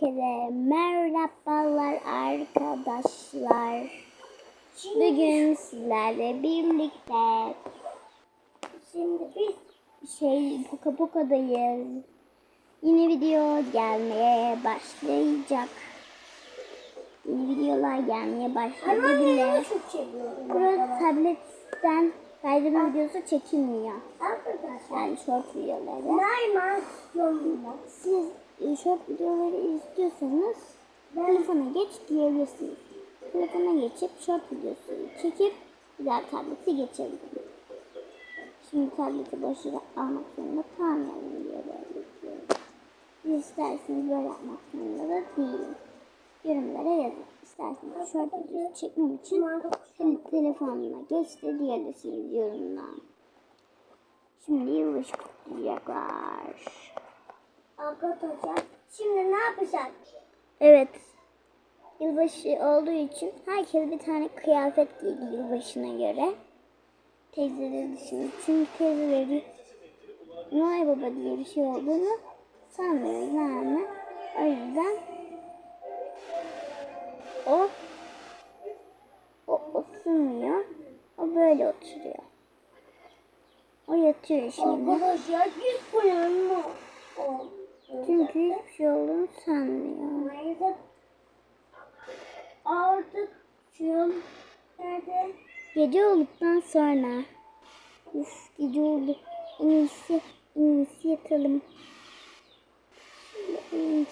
Herkese merhabalar arkadaşlar. Bugün sizlerle birlikte şimdi biz şey Poka Poka'dayız. Yeni video gelmeye başlayacak. Yeni videolar gelmeye başladı bile. Burada tabletten kaydırma videosu çekilmiyor. Arkadaşlar. Yani short videoları. Siz short videoları istiyorsanız telefona geç diyebilirsiniz. Telefona geçip short videosu çekip bir daha tableti geçebilirim. Şimdi tableti başına almak zorunda kalmayalım diye böyle yapıyorum. Siz isterseniz böyle yapmak zorunda da değilim. Yorumlara yazın. İsterseniz short videosu çekmem için te- telefonuna geç de diyebilirsiniz yorumdan. Şimdi yılbaşı kutlayacaklar. Arkadaşlar. Şimdi ne yapacağız? Evet. Yılbaşı olduğu için herkes bir tane kıyafet giydi yılbaşına göre. Teyzeleri dışında. Çünkü teyzeleri Noel Baba diye bir şey olduğunu sanmıyoruz yani. O yüzden o o oturmuyor. O böyle oturuyor. O yatıyor şimdi. Arkadaşlar biz uyanma. Çünkü hiçbir şey olduğunu sanmıyor. Gece olduktan sonra Uf gece oldu. En iyisi, en iyisi yatalım. Çıkayım.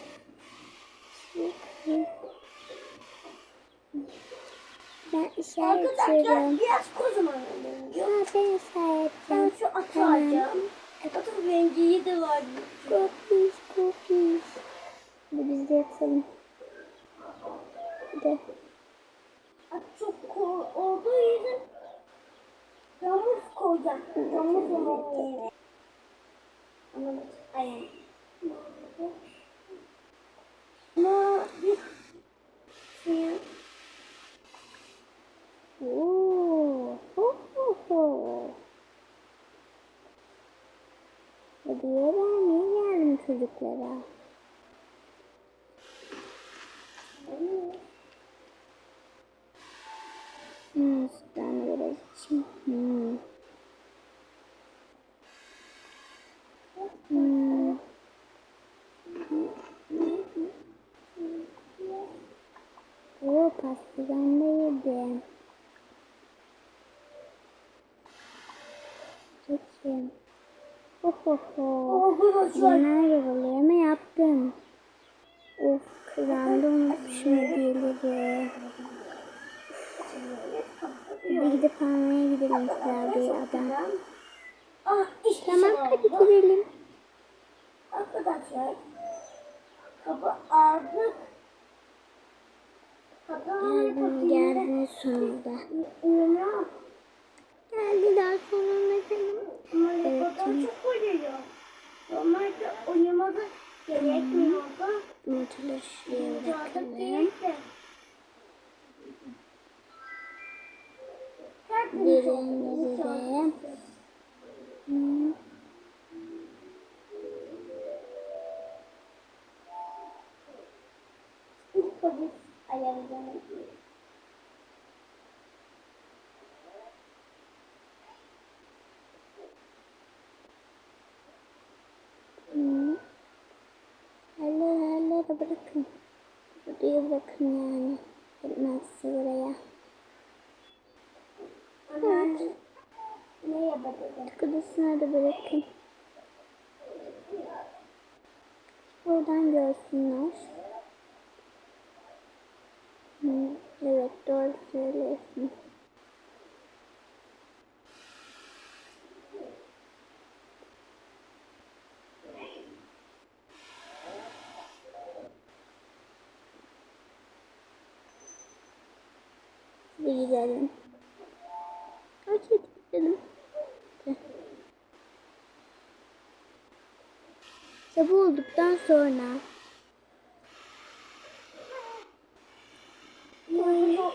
Ben işaret ediyorum. biraz kocaman. Ha, ben işaret Ben şu atı alacağım. Atın rengi de var. Kopiş, kopiş. Hadi biz de yatalım. Bir de çok olduğu için yağmur koyacağım. Yağmur koyacağım. Anlamadım. Aynen. Ama bir şey Oo, ho, ho, ho. Hediye vermeye geldim çocuklara. Hmm, sütten biraz içeyim. Hmm. Hmm. Oo, pastadan da yedim. Geçin. Ho ho ho. Arkadaşlar Bunlar ama yaptım. Of kıvamda unutmuşum hediyeleri. Hadi gidip almaya gidelim Kurabiye'den. Ah işte Tamam hadi gidelim. Arkadaşlar kapı aldık. Kapı Geldin geldin sonunda. Uyanıyor. Geldiler sonunda canım. Ama Evet, kapıdan canım. çok uyuyor. Normalde uyumadı gerekmiyordu. Motorları şuraya bırakalım. gerekti. Tertemiz Derin De bırakın. Buraya bırakın yani. Gitmezse buraya. Anneanne ne yapacağım? Kudusuna da bırakın. Oradan görsünler. Evet doğru söylüyorsun. Hadi gidelim. Hadi gidelim. Sabah olduktan sonra Gidiyor.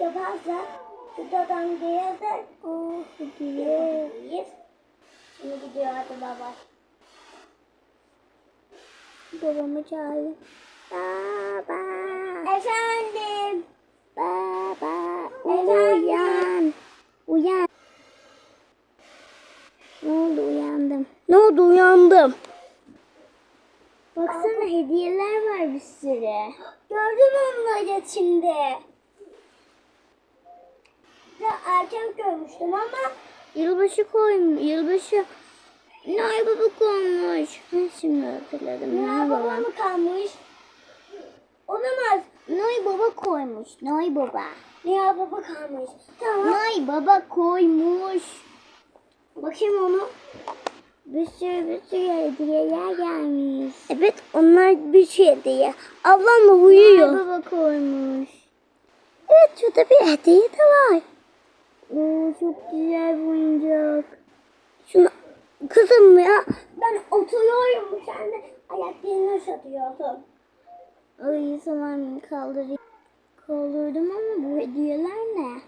Yaparsa Şuradan gelirse Oh gidiyor. yapabiliriz. gidiyordu baba. Babamı çağırıyor. Baba. Efendim. Baba. Efendim? Uyan. Uyan. Ne oldu uyandım. Ne oldu uyandım. Baksana hediyeler var bir sürü. Gördün mü onları şimdi? Ya erken görmüştüm ama Yılbaşı koymuş. Yılbaşı. Noel Baba koymuş. Ha, şimdi hatırladım. Noel Noel Baba Baba. mı kalmış? Olamaz. Noel Baba koymuş. Noel Baba. Noel Baba kalmış. Tamam. Noel Baba koymuş. Bakayım onu. Bir sürü bir sürü hediyeler gelmiş. Evet onlar bir şey hediye. Ablam da uyuyor. Noel Baba koymuş. Evet şurada bir hediye de var. Oo, çok güzel bir oyuncak. Şunu kızım ya ben oturuyorum sen de ayaklarını satıyorsun. Ay tamam kaldırayım. Kaldırdım ama bu hediyeler ne?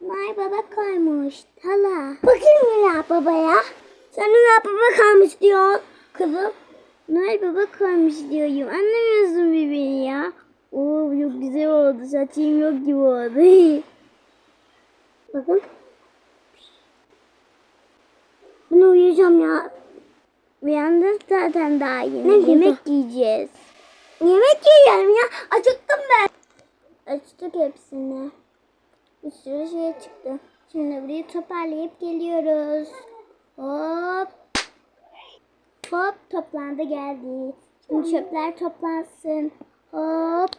Noel Baba koymuş. Hala. Bakayım Noel babaya. Sen Noel baba kalmış diyor kızım. Noel Baba koymuş diyorum. Anlamıyorsun bir beni ya. Oo çok güzel oldu. Saçım yok gibi oldu. Bakın. Ben uyuyacağım ya. Uyandık zaten daha yeni. Ne Yemek yiyeceğiz. Yemek yiyeceğim ya. Acıktım ben. Açtık hepsini. Bir sürü şey çıktı. Şimdi burayı toparlayıp geliyoruz. Hop. Hop toplandı geldi. Şimdi çöpler toplansın. Hop.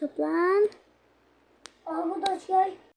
Toplan. Arkadaşlar